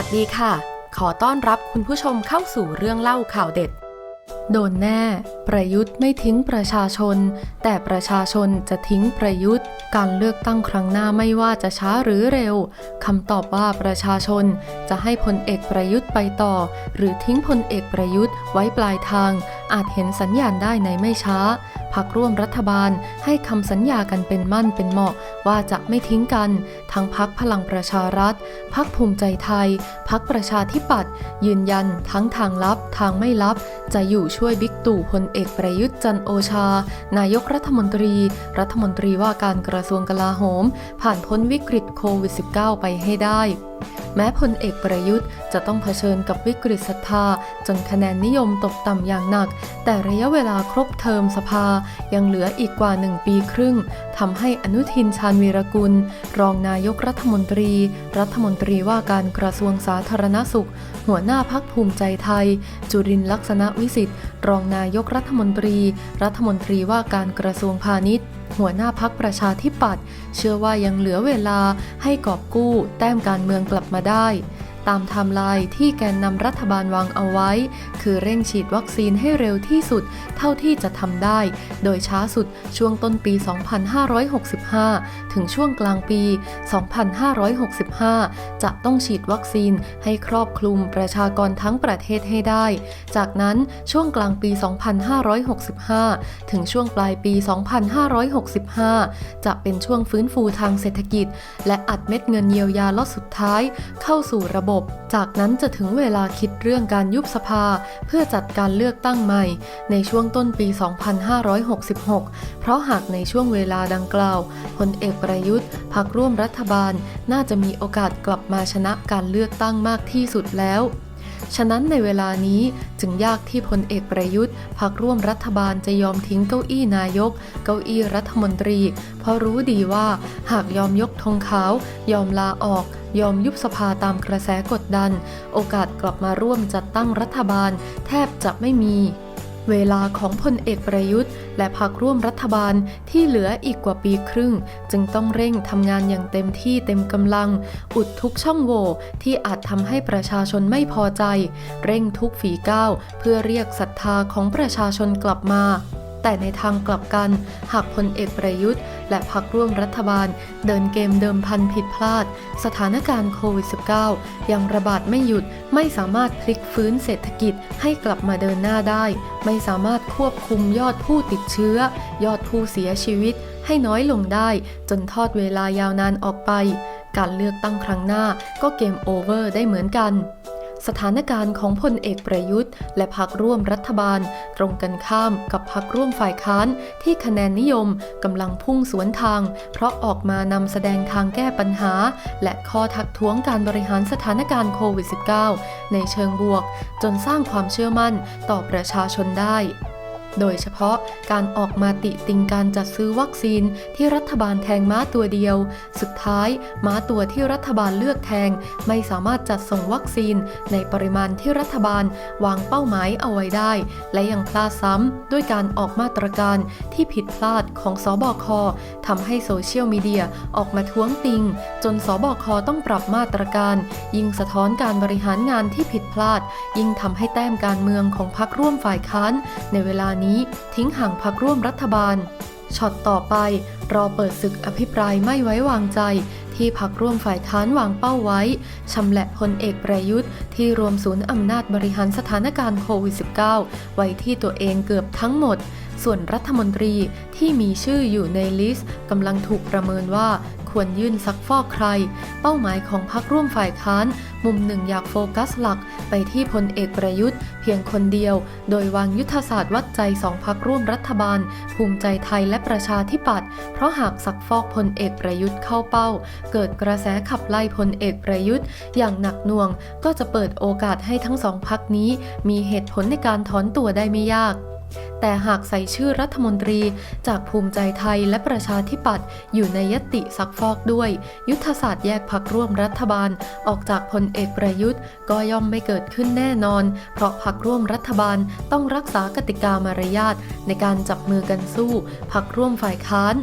วัสดีค่ะ ขอต้อนรับคุณผู้ชมเข้าสู่เรื่องเล่าข่าวเด็ด โดนแน่ ประยุทธ์ไม่ทิ้งประชาชน แต่ประชาชนจะทิ้งประยุทธ์ การเลือกตั้งครั้งหน้าไม่ว่าจะช้าหรือเร็วคำตอบว่าประชาชนจะให้พลเอกประยุทธ์ไปต่อ หรือทิ้งพลเอกประยุทธ์ไว้ปลายทาง อาจเห็นสัญญาณได้ในไม่ช้า พักร่วมรัฐบาลให้คำสัญญากันเป็นมั่นเป็นเหมาะ ว่าจะไม่ทิ้งกัน ทั้งพักพลังประชารัฐ พักภูมิใจไทย พักประชาธิปัตย์ยืนยันทั้งทางลับทางไม่ลับ จะอยู่ช่วยบิ๊กตู่พลเอกประยุทธ์จันโอชา นายกรัฐมนตรี รัฐมนตรีว่าการกระทรวงกลาโหม ผ่านพ้นวิกฤตโควิด -19 ไปให้ได้ แม้พลเอกประยุทธ์จะต้องเผชิญกับวิกฤตศรัทธา จนคะแนนนิยมตกต่ำอย่างหนัก แต่ระยะเวลาครบเทอมสภายังเหลืออีกกว่า1ปีครึ่งทำให้อนุทินชาญวีรกุล รองนายกรัฐมนตรี รัฐมนตรีว่าการกระทรวงสาธารณสุข หัวหน้าพักภูมิใจไทย จุรินทร์ลักษณะวิสิทธิ์ รองนายกรัฐมนตรี รัฐมนตรีว่าการกระทรวงพาณิชย์ หัวหน้าพักประชาธิปัตย์เชื่อว่ายังเหลือเวลาให้กอบกู้แต้มการเมืองกลับมาได้ ตามไทม์ไลน์ที่แกนนำรัฐบาลวางเอาไว้ คือเร่งฉีดวัคซีนให้เร็วที่สุดเท่าที่จะทำได้ โดยช้าสุดช่วงต้นปี 2565 ถึงช่วงกลางปี 2565 จะต้องฉีดวัคซีนให้ครอบคลุมประชากรทั้งประเทศให้ได้ จากนั้นช่วงกลางปี 2565 ถึงช่วงปลายปี 2565 จะเป็นช่วงฟื้นฟูทางเศรษฐกิจ และอัดเม็ดเงินเยียวยาล็อตสุดท้าย เข้าสู่ระบบจากนั้นจะถึงเวลาคิดเรื่องการยุบสภา เพื่อจัดการเลือกตั้งใหม่ ในช่วงต้นปี 2566 เพราะหากในช่วงเวลาดังกล่าวพลเอกประยุทธ์พักร่วมรัฐบาล น่าจะมีโอกาสกลับมาชนะการเลือกตั้งมากที่สุดแล้ว ฉะนั้นในเวลานี้จึงยากที่พลเอกประยุทธ์พักร่วมรัฐบาลจะยอมทิ้งเก้าอี้นายก เก้าอี้รัฐมนตรี เพราะรู้ดีว่าหากยอมยกธงขาวยอมลาออก ยอมยุบสภาตามกระแสกดดัน โอกาสกลับมาร่วมจัดตั้งรัฐบาล แทบจะไม่มี เวลาของพลเอกประยุทธ์ และพรรคร่วมรัฐบาลที่เหลืออีกกว่าปีครึ่ง จึงต้องเร่งทำงานอย่างเต็มที่เต็มกำลัง อุดทุกช่องโหว่ที่อาจทำให้ประชาชนไม่พอใจ เร่งทุกฝีก้าวเพื่อเรียกศรัทธาของประชาชนกลับมาแต่ในทางกลับกัน หากพลเอกประยุทธ์ และพรรคร่วมรัฐบาล เดินเกมเดิมพันผิดพลาด สถานการณ์โควิด -19 ยังระบาดไม่หยุด ไม่สามารถพลิกฟื้นเศรษฐกิจให้กลับมาเดินหน้าได้ ไม่สามารถควบคุมยอดผู้ติดเชื้อ ยอดผู้เสียชีวิตให้น้อยลงได้ จนทอดเวลายาวนานออกไป การเลือกตั้งครั้งหน้าก็เกมโอเวอร์ได้เหมือนกัน สถานการณ์ของพลเอกประยุทธ์ และพรรคร่วมรัฐบาล ตรงกันข้ามกับพรรคร่วมฝ่ายค้านที่คะแนนนิยมกำลังพุ่งสวนทาง เพราะออกมานำแสดงทางแก้ปัญหา และข้อทักท้วงการบริหารสถานการณ์โควิด -19 ในเชิงบวก จนสร้างความเชื่อมั่นต่อประชาชนได้ โดยเฉพาะการออกมาติติงการจัดซื้อวัคซีนที่รัฐบาลแทงม้าตัวเดียว สุดท้าย ม้าตัวที่รัฐบาลเลือกแทง ไม่สามารถจัดส่งวัคซีนในปริมาณที่รัฐบาลวางเป้าหมายเอาไว้ได้ และยังพลาดซ้ำด้วยการออกมาตรการที่ผิดพลาดของสอบคทำให้โซเชียลมีเดียออกมาท้วงติง จนสบคต้องปรับมาตรการ ยิ่งสะท้อนการบริหารงานที่ผิดพลาด ยิ่งทำให้แต้มการเมืองของพรรคร่วมฝ่ายค้านในเวลานี้ทิ้งห่างพรรคร่วมรัฐบาลช็อตต่อไปรอเปิดศึกอภิปรายไม่ไว้วางใจ ที่พักร่วมฝ่ายค้านวางเป้าไว้ ชำแหละพลเอกประยุทธ์ ที่รวมศูนย์อำนาจบริหารสถานการณ์โควิด -19 ไว้ที่ตัวเองเกือบทั้งหมด ส่วนรัฐมนตรีที่มีชื่ออยู่ในลิสต์กำลังถูกประเมินว่าควรยื่นซักฟอกใคร เป้าหมายของพักร่วมฝ่ายค้าน มุมหนึ่งอยากโฟกัสหลักไปที่พลเอกประยุทธ์ เพียงคนเดียว โดยวางยุทธศาสตร์วัดใจสองพักร่วมรัฐบาล ภูมิใจไทยและประชาธิปัตย์เพราะหากซักฟอกพลเอกประยุทธ์เข้าเป้า เกิดกระแสขับไล่พลเอกประยุทธ์ อย่างหนักหน่วง ก็จะเปิดโอกาสให้ทั้งสองพักนี้ มีเหตุผลในการถอนตัวได้ไม่ยาก แต่หากใส่ชื่อรัฐมนตรีจากภูมิใจไทยและประชาธิปัตย์อยู่ในยติซักฟอกด้วย ยุทธศาสตร์แยกพักร่วมรัฐบาลออกจากพลเอกประยุทธ์ก็ย่อมไม่เกิดขึ้นแน่นอน เพราะพักร่วมรัฐบาลต้องรักษากติกามารยาทในการจับมือกันสู้ พักร่วมฝ่ายค้าน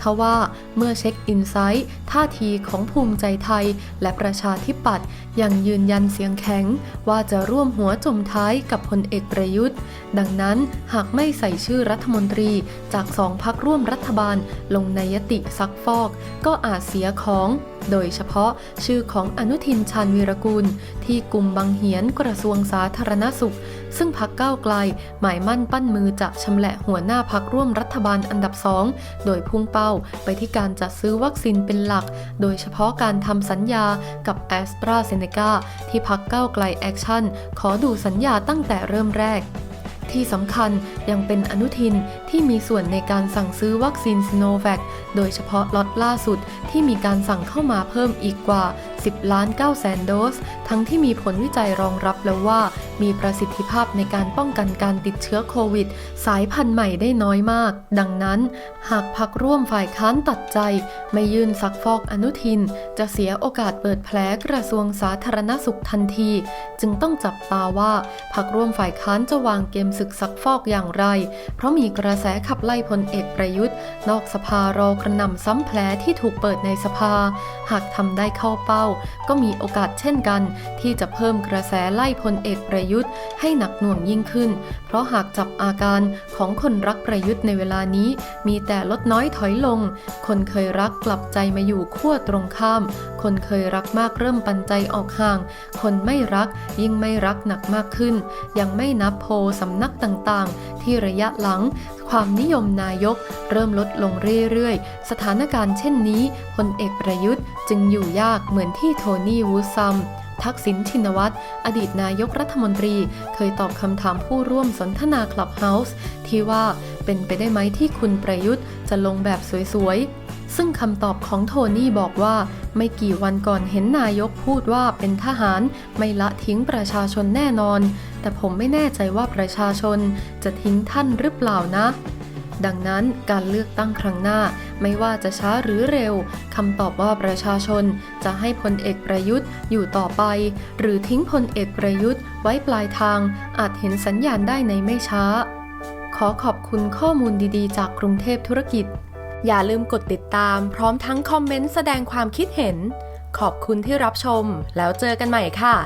ทว่าเมื่อเช็คอินไซต์ท่าทีของภูมิใจไทย และประชาธิปัตย์ยังยืนยันเสียงแข็ง ว่าจะร่วมหัวจมท้ายกับพลเอกประยุทธ์ ดังนั้นหากไม่ใส่ชื่อรัฐมนตรีจากสองพักร่วมรัฐบาลลงในยติซักฟอก ก็อาจเสียของโดยเฉพาะชื่อของอนุทินชาญวีรกูล ที่กลุ่มบางเหียนกระทรวงสาธารณสุข ซึ่งพักก้าวไกลหมายมั่นปั้นมือจะชำละหัวหน้าพักร่วมรัฐบาลอันดับสองโดยพุ่งเป้าไปที่การจัดซื้อวัคซีนเป็นหลัก โดยเฉพาะการทำสัญญากับแอสตราเซเนกาที่พักก้าวไกลแอคชั่น ขอดูสัญญาตั้งแต่เริ่มแรกที่สำคัญยังเป็นอนุทินที่มีส่วนในการสั่งซื้อวัคซีนซิโนแวคโดยเฉพาะล็อตล่าสุดที่มีการสั่งเข้ามาเพิ่มอีกกว่า 10 ล้าน9แสนโดส ทั้งที่มีผลวิจัยรองรับแล้วว่า มีประสิทธิภาพในการป้องกันการติดเชื้อโควิด สายพันธุ์ใหม่ได้น้อยมาก ดังนั้น หากพักร่วมฝ่ายค้านตัดใจ ไม่ยื่นซักฟอกอนุทิน จะเสียโอกาสเปิดแผลกระทรวงสาธารณสุขทันที จึงต้องจับตาว่าพักร่วมฝ่ายค้านจะวางเกมศึกซักฟอกอย่างไร เพราะมีกระแสขับไล่พลเอกประยุทธ์ นอกสภารอกระหน่ำซ้ำแผลที่ถูกเปิดในสภา หากทำได้เข้าเป้า ก็มีโอกาสเช่นกัน ที่จะเพิ่มกระแสไล่พลเอกประยุทธ์ให้หนักหน่วงยิ่งขึ้น เพราะหากจับอาการของคนรักประยุทธ์ในเวลานี้ มีแต่ลดน้อยถอยลง คนเคยรักกลับใจมาอยู่ขั้วตรงข้าม คนเคยรักมากเริ่มปันใจออกห่าง คนไม่รักยิ่งไม่รักหนักมากขึ้น ยังไม่นับโพสำนักต่างๆ ที่ระยะหลัง ความนิยมนายกเริ่มลดลงเรื่อยๆ สถานการณ์เช่นนี้พลเอกประยุทธ์จึงอยู่ยากเหมือนที่โทนี่วูซัม ทักษิณชินวัตรอดีตนายกรัฐมนตรี เคยตอบคำถามผู้ร่วมสนทนาคลับเฮาส์ที่ว่าเป็นไปได้ไหมที่คุณประยุทธ์จะลงแบบสวยๆ ซึ่งคำตอบของโทนี่บอกว่าไม่กี่วันก่อนเห็นนายกพูดว่าเป็นทหารไม่ละทิ้งประชาชนแน่นอน แต่ผมไม่แน่ใจว่าประชาชนจะทิ้งท่านหรือเปล่านะ ดังนั้นการเลือกตั้งครั้งหน้าไม่ว่าจะช้าหรือเร็วคำตอบว่าประชาชนจะให้พลเอกประยุทธ์อยู่ต่อไป หรือทิ้งพลเอกประยุทธ์ไว้ปลายทาง อาจเห็นสัญญาณได้ในไม่ช้า ขอขอบคุณข้อมูลดีๆ จากกรุงเทพธุรกิจ อย่าลืมกดติดตาม พร้อมทั้งคอมเมนต์แสดงความคิดเห็น ขอบคุณที่รับชม แล้วเจอกันใหม่ค่ะ